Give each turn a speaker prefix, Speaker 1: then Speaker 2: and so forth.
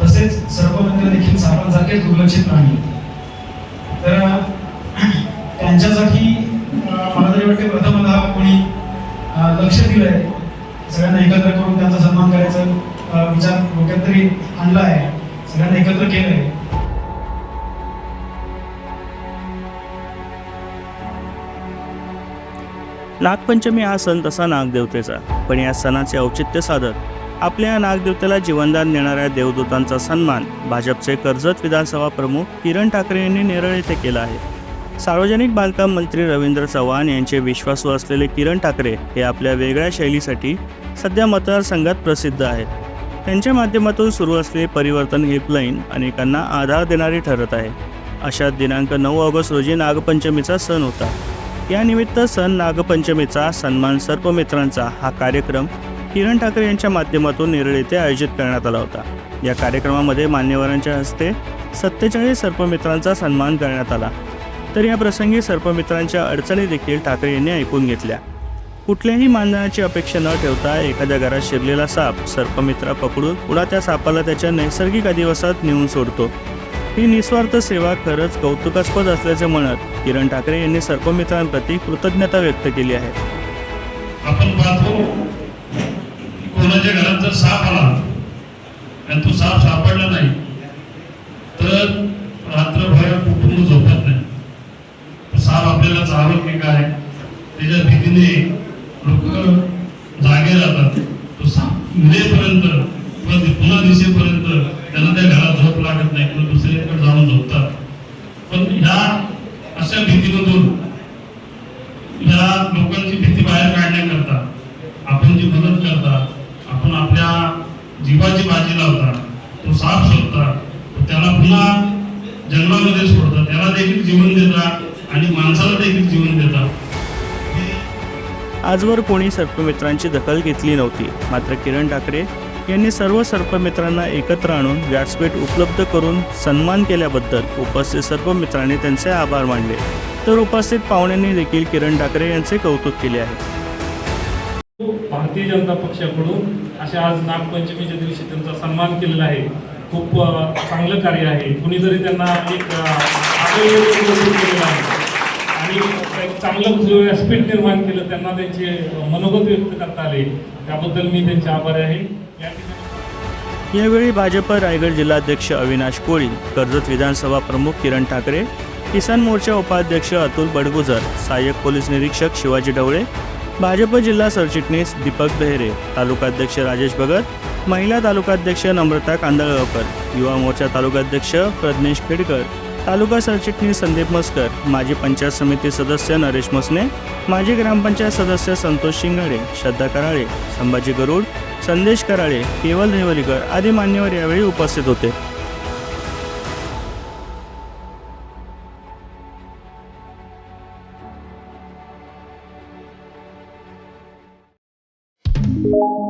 Speaker 1: तसेच सर्व मंदिर देखील सापांसारखे दुर्लक्षित प्राणी. तर त्यांच्यासाठी मला तरी वाटते प्रथमतः कोणी लक्ष दिलंय सगळ्यांना एकत्र करून त्यांचा सन्मान करायचा विचार डोक्यात तरी आणला आहे सगळ्यांना एकत्र केलंय.
Speaker 2: नागपंचमी हा सण तसा नागदेवतेचा पण या सणाचे औचित्य साधत आपल्या नागदेवतेला जीवनदान देणाऱ्या देवदूतांचा सन्मान भाजपचे कर्जत विधानसभा प्रमुख किरण ठाकरे यांनी नेरळ येथे केला आहे. सार्वजनिक बांधकाम मंत्री रवींद्र चव्हाण यांचे विश्वासू असलेले किरण ठाकरे हे आपल्या वेगळ्या शैलीसाठी सध्या मतदारसंघात प्रसिद्ध आहेत. त्यांच्या माध्यमातून सुरू असलेले परिवर्तन हेल्पलाईन अनेकांना आधार देणारी ठरत आहे. अशा दिनांक नऊ ऑगस्ट रोजी नागपंचमीचा सण होता. यानिमित्त सण नागपंचमीचा सन्मान सर्पमित्रांचा हा कार्यक्रम किरण ठाकरे यांच्या माध्यमातून नेरळ येथे आयोजित करण्यात आला होता. या कार्यक्रमामध्ये मान्यवरांच्या हस्ते सत्तेचाळीस सर्पमित्रांचा सन्मान करण्यात आला. तर या प्रसंगी सर्पमित्रांच्या अडचणी देखील ठाकरे यांनी ऐकून घेतल्या. कुठल्याही मानधनाची अपेक्षा न ठेवता एखाद्या घरात शिरलेला साप सर्पमित्रा पकडून पुन्हा त्या सापाला त्याच्या नैसर्गिक अधिवासात नेऊन सोडतो. ही निस्वार्थ सेवा खरंच कौतुकास्पद असल्याचे म्हणत किरण ठाकरे यांनी सर्व मित्रांप्रती कृतज्ञता व्यक्त केली आहे.
Speaker 3: आपण पाहतो कोणाच्या घरात जर साप आला आणि तो साप सापडला नाही तर रात्रभर कुटुंब झोपत नाही. साप आपल्याला चावत की काय? त्याच्या भीतीने लोक जागे राहतात. तो साप मिळेपर्यंत पुन्हा दिसेपर्यंत त्यांना त्या घरात वाटत नाही पण दुसरीकडे जाऊन झोपतात. पण ह्या अशा भीतीमधून ह्या लोकांची भीती बाहेर काढण्याकरता आपण जी मदत करता आपण आपल्या जीवाची बाजी लावता तो साप शोधता तो त्याला पुन्हा जन्मामध्ये सोडता त्याला देखील जीवन देता आणि माणसाला देखील जीवन देता.
Speaker 2: आजवर कोणी सर्पमित्रांची दखल घेतली नव्हती. मात्र किरण ठाकरे यांनी सर्व सर्पमित्रांना एकत्र आणून व्यासपीठ उपलब्ध करून सन्मान केल्याबद्दल उपस्थित सर्व मित्रांनी त्यांचे आभार मानले. तर उपस्थित पाहुण्यांनी देखील किरण ठाकरे यांचे कौतुक केले आहे.
Speaker 4: भारतीय जनता पक्षाकडून अशा आज नागपंचमीच्या दिवशी त्यांचा सन्मान केलेला आहे. खूप चांगलं कार्य आहे. कुणीतरी त्यांना एक आहे. आणि एक चांगलं जो व्यासपीठ निर्माण केलं त्यांना त्यांचे मनोगत व्यक्त करता आले. त्याबद्दल मी त्यांचे आभारी आहे.
Speaker 2: यावेळी भाजप रायगड जिल्हाध्यक्ष अविनाश कोळी कर्जत विधानसभा प्रमुख किरण ठाकरे किसान मोर्चा उपाध्यक्ष अतुल बडगुजर सहाय्यक पोलीस निरीक्षक शिवाजी ढवळे भाजप जिल्हा सरचिटणीस दीपक बेहरे तालुकाध्यक्ष राजेश भगत महिला तालुकाध्यक्ष नम्रता कांदळगावकर युवा मोर्चा तालुकाध्यक्ष प्रज्ञेश खेडकर तालुका सरचिटणीस संदीप मस्कर माजी पंचायत समिती सदस्य नरेश मसने माजी ग्रामपंचायत सदस्य संतोष शिंगाडे श्रद्धा कराळे संभाजी गरुड संदेश कराळे केवल रेवलीकर आदी मान्यवर यावेळी उपस्थित होते. you